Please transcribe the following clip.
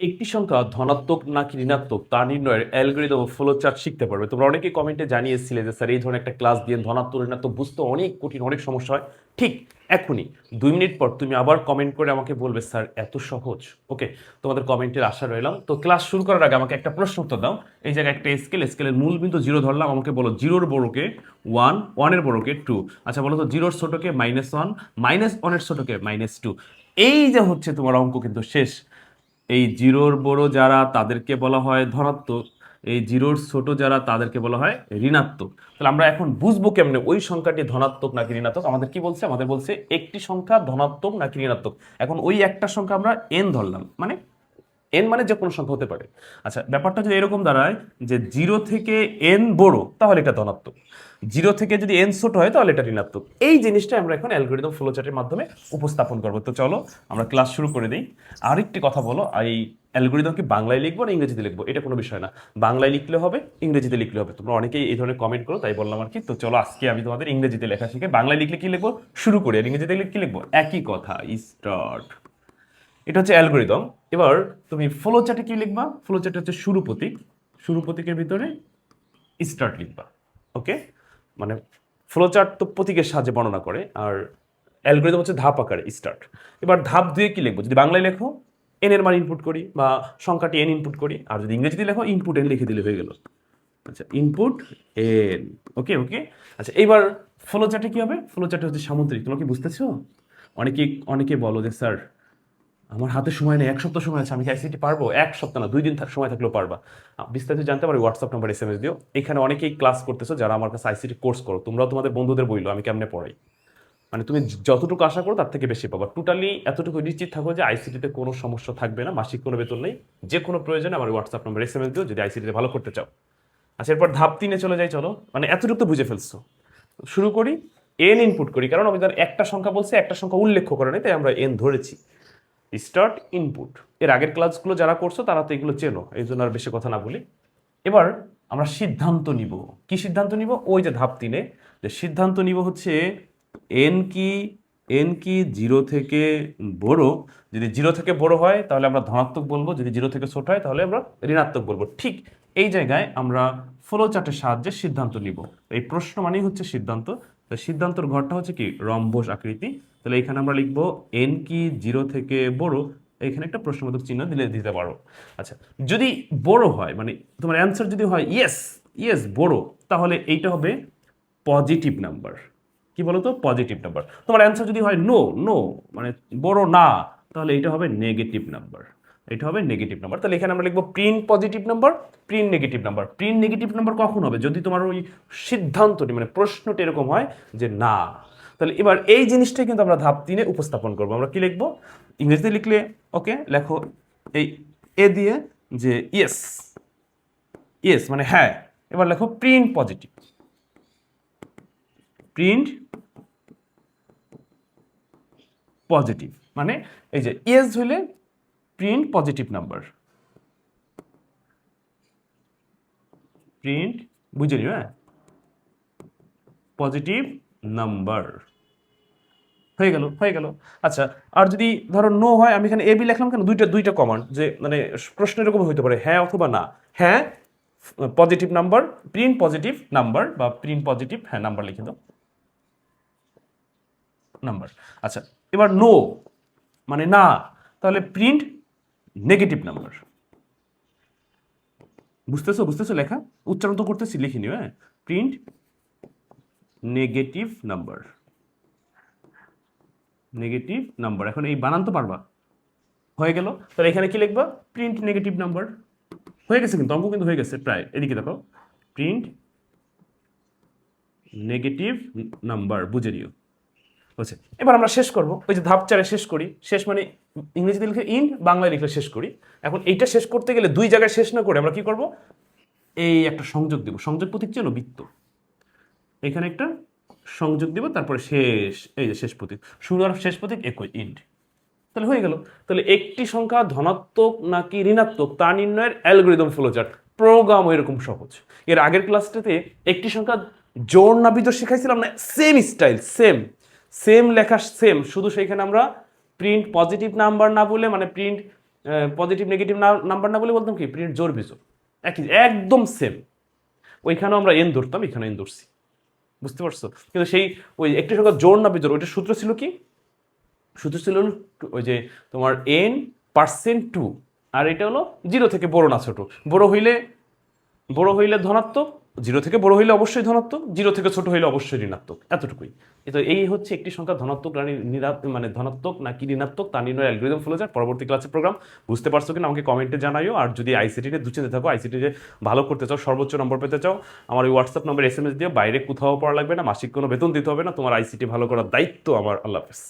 একটি সংখ্যা ধনাত্মক নাকি ঋণাত্মক তা নির্ণয়ের অ্যালগোরিদম ফ্লো চার্ট শিখতে পারবে। তোমরা অনেকে কমেন্টে জানিয়েছিলে যে, স্যার, এই ধরনের একটা ক্লাস দিয়ে ধনাত্মক, ঋণাত্মক বুঝতে অনেক কঠিন, অনেক সমস্যা হয়। ঠিক এখনই, দুই মিনিট পর তুমি আবার কমেন্ট করে আমাকে বলবে, স্যার, এত সহজ। ওকে, তোমাদের কমেন্টের আশা রইলাম। তো ক্লাস শুরু করার আগে আমাকে একটা প্রশ্ন উত্তর দাও। এই জায়গায় একটা স্কেল স্কেলের মূল বিন্দু জিরো ধরলাম। আমাকে বলো জিরোর বড়কে ওয়ান ওয়ানের বড়কে টু আচ্ছা বলো তো জিরোর ছোটকে মাইনাস ওয়ান মাইনাস ওয়ানের ছোটকে মাইনাস টু এই যে হচ্ছে তোমার অঙ্ক কিন্তু শেষ। এই জিরোর বড় যারা তাদেরকে বলা হয় ধনাত্মক, এই জিরোর ছোট যারা তাদেরকে বলা হয় ঋণাত্মক। তাহলে আমরা এখন বুঝব কেমনে ওই সংখ্যাটি ধনাত্মক নাকি ঋণাত্মক? আমাদের কি বলছে? আমাদের বলছে একটি সংখ্যা ধনাত্মক নাকি ঋণাত্মক। এখন ওই একটা সংখ্যা আমরা এন ধরলাম। মানে এন মানে যে কোনো সংখ্যা হতে পারে। আচ্ছা ব্যাপারটা যদি এরকম দাঁড়ায় যে জিরো থেকে এন বড়, তাহলে এটা ধনাত্মক। জিরো থেকে যদি এন ছোট হয়, তাহলে এটা ঋণাত্মক। এই জিনিসটা আমরা এখন অ্যালগোরিদম ফ্লোচার্টের মাধ্যমে উপস্থাপন করব। তো চলো, আমরা ক্লাস শুরু করে দিই। আরেকটি কথা বলো এই অ্যালগোরিদম কি বাংলায় লিখব না ইংরেজিতে লিখব? এটা কোনো বিষয় না। বাংলায় লিখলে হবে, ইংরেজিতে লিখলে হবে। তোমরা অনেকেই এই ধরনের কমেন্ট করো, তাই বললাম আর কি। তো চলো, আজকে আমি তোমাদের ইংরেজিতে লেখা শিখে বাংলায় লিখলে কি লিখব? শুরু করি। আর ইংরেজিতে লিখলে কি লিখব? একই কথা স্টার্ট এটা হচ্ছে অ্যালগোরিদম। এবার তুমি ফ্লো চার্টে কি লিখবা? ফ্লো চার্টে হচ্ছে শুরু প্রতীক। শুরু প্রতীকের ভিতরে স্টার্ট লিখবা। ওকে মানে ফ্লো চার্ট তো প্রতীকের সাহায্যে বর্ণনা করে, আর অ্যালগোরিদম হচ্ছে ধাপ আকারে স্টার্ট এবার ধাপ দুয়ে কি লিখব? যদি বাংলায় লেখো এন এর মান ইনপুট করি বা সংখ্যাটি এন ইনপুট করি, আর যদি ইংরেজিতে লেখো ইনপুট এন লিখে দিলে হয়ে গেল। আচ্ছা ইনপুট এন ওকে ওকে আচ্ছা এইবার ফ্লো চার্টে কি হবে? ফ্লো চার্টে হচ্ছে সামুদ্রিক। তোমরা কি বুঝতেছো? অনেকে অনেকে বলো যে, স্যার আমার হাতে সময় নেই, এক সপ্তাহ সময় আছে, আমি কি আইসিটি পারব? এক সপ্তাহ না, দুই দিন সময় থাকলেও পারবা। বিস্তারিত জানতে পারি WhatsApp number S M S দিও। এখানে অনেকেই ক্লাস করতেছো যারা আমার কাছে আইসিটি কোর্স করো, তোমরাও তোমাদের বন্ধুদের বইলো, আমি কেমনে পড়াই? মানে তুমি যতটুকু আশা করো তার থেকে বেশি পাবা। টোটালি এতটুকু নিশ্চিত থাকো যে আইসিটিতে কোনো সমস্যা থাকবে না, মাসিক কোনো বেতন নেই, যে কোনো প্রয়োজনে আমার WhatsApp number S M S দিও যদি আইসিটিতে ভালো করতে চাও। আচ্ছা এরপর ধাপ তিনে চলে যাই, চলো। মানে এতটুকু তো বুঝে ফেলছো। শুরু করি এন ইনপুট করি, কারণ আমি ধর একটা সংখ্যা বলছে, একটা সংখ্যা উল্লেখ করে নাই, তাই আমরা এন ধরেছি। স্টার্ট ইনপুট এর আগের ক্লাসগুলো যারা করছ, তারা তো এগুলো চেনো, এই জন্য আর বেশি কথা না বলি। এবার আমরা সিদ্ধান্ত নিব। কি সিদ্ধান্ত নিব? ওই যে ধাপ তিনে, যে সিদ্ধান্ত নিব হচ্ছে এন কি এন কি জিরো থেকে বড়। যদি জিরো থেকে বড় হয়, তাহলে আমরা ধনাত্মক বলব। যদি জিরো থেকে ছোট হয়, তাহলে আমরা ঋণাত্মক বলব। ঠিক এই জায়গায় আমরা ফ্লো চার্টের সাহায্যে সিদ্ধান্ত নিব। এই প্রশ্ন মানেই হচ্ছে সিদ্ধান্ত। তো সিদ্ধান্তর ঘরটা হচ্ছে কি রম্বস আকৃতি। তাহলে এখানে আমরা লিখব এন কি জিরো থেকে বড়, এখানে একটা প্রশ্নবোধক চিহ্ন দিলে দিতে পারো। আচ্ছা যদি বড় হয় মানে তোমার অ্যান্সার যদি হয় ইয়েস ইয়েস বড়, তাহলে এইটা হবে পজিটিভ নাম্বার কি বলো তো পজিটিভ নাম্বার তোমার অ্যান্সার যদি হয় নো নো মানে বড় না, তাহলে এটা হবে নেগেটিভ নাম্বার এটা হবে নেগেটিভ নাম্বার তাহলে এখানে আমরা লিখব print positive number print negative number print negative number কখন হবে? যদি তোমার ওই সিদ্ধান্তটি মানে প্রশ্নটি এরকম হয় যে না, তাহলে এবার এই জিনিসটাই কিন্তু আমরা ধাপ তিনে উপস্থাপন করব। আমরা কি লিখব? ইংরেজিতে লিখলে ওকে লেখো এই এ দিয়ে যে ইয়েস ইয়েস মানে হ্যাঁ। এবার লেখো প্রিন্ট পজিটিভ প্রিন্ট পজিটিভ মানে এই যে ইয়েস হইলে প্রিন্ট পজিটিভ নাম্বার প্রিন্ট বুঝে নিও হ্যাঁ? পজিটিভ নাম্বার হয়ে গেল হয়ে গেল। আচ্ছা আর যদি ধরো নো হয়, আমি এখানে এ বি লিখলাম কেন? দুইটা দুইটা কমান্ড যে মানে প্রশ্ন এরকম হতে পারে হ্যাঁ অথবা না। হ্যাঁ positive number print positive number বা প্রিন্ট পজিটিভ হ্যাঁ নাম্বার লিখে দাও। নাম্বার আচ্ছা এবার নো মানে না, তাহলে প্রিন্ট নেগেটিভ নাম্বার বুঝতেছো বুঝতেছো লেখা? উচ্চারণ তো করতেছি লিখে নিও হ্যাঁ? Print negative number negative number এখন এই বানান তো পারবা। হয়ে গেল। তাহলে এখানে কি লিখবা? প্রিন্ট নেগেটিভ নাম্বার হয়ে গেছে কিন্তু, অঙ্ক কিন্তু হয়ে গেছে প্রায়। এদিকে দেখো। প্রিন্ট নেগেটিভ নাম্বার বুঝে নিও। বুঝছে এবার আমরা শেষ করব। ওই যে ধাপ চারে শেষ করি। শেষ মানে ইংরেজিতে লিখে ইন, বাংলায় লিখলে শেষ করি। এখন এইটা শেষ করতে গেলে দুই জায়গায় শেষ না করে আমরা কি করব? এই একটা সংযোগ দেব। সংযোগ প্রতীক ছিল বৃত্ত। এখানে একটা সংযোগ দিব, তারপরে শেষ, এই যে শেষ প্রতীক শুরু আর শেষ প্রতীক একই, ইন্ড। তাহলে হয়ে গেল। তাহলে একটি সংখ্যা ধনাত্মক নাকি ঋণাত্মক, তা নির্ণয়ের অ্যালগোরিদম ফ্লোচার্ট। প্রোগ্রাম এরকম সহজ। এর আগের ক্লাসটাতে একটি সংখ্যা জোর না বিজোর শেখাইছিলাম না সেম স্টাইল সেম সেম লেখা সেম শুধু সেইখানে আমরা প্রিন্ট পজিটিভ নাম্বার না বলে মানে প্রিন্ট পজিটিভ নেগেটিভ নাম্বার না বলে বলতাম কি? প্রিন্ট জোর বিজোর। একই, একদম সেম ওইখানেও আমরা এন ধরতাম, এখানে এন ধরছি। বুঝতে পারছ? কিন্তু সেই ওই একটি সংখ্যা জোর না বিজোর, ওইটার সূত্র ছিল কি? সূত্র ছিল ওই যে তোমার এন পার্সেন্ট টু আর এটা হলো জিরো থেকে বড় না ছোট। বড় হইলে বড় হইলে ধনাত্মক জিরো থেকে বড় হইলে অবশ্যই ধনাত্মক, জিরো থেকে ছোট হইলে অবশ্যই ঋণাত্মক, এতটুকুই। তো এই হচ্ছে একটি সংখ্যা, ধনাত্মক মানে ধনাত্মক নাকি ঋণাত্মক, তা নির্ণয় অ্যালগোরিদম ফলো যায় পরবর্তী ক্লাসে প্রোগ্রাম বুঝতে পারছ কিনা? আমাকে কমেন্টে জানাইও। আর যদি আইসিটিতে দুচিতে থাকো আইসিটিতে ভালো করতে চাও, সর্বোচ্চ নম্বর পেতে চাও, আমার ওই WhatsApp number S M S দিয়ে বাইরে কোথাও পড়া লাগবে না, মাসিক কোনো বেতন দিতে হবে না। তোমার আইসিটি ভালো করার দায়িত্ব আমার। আল্লাহ হাফেজ।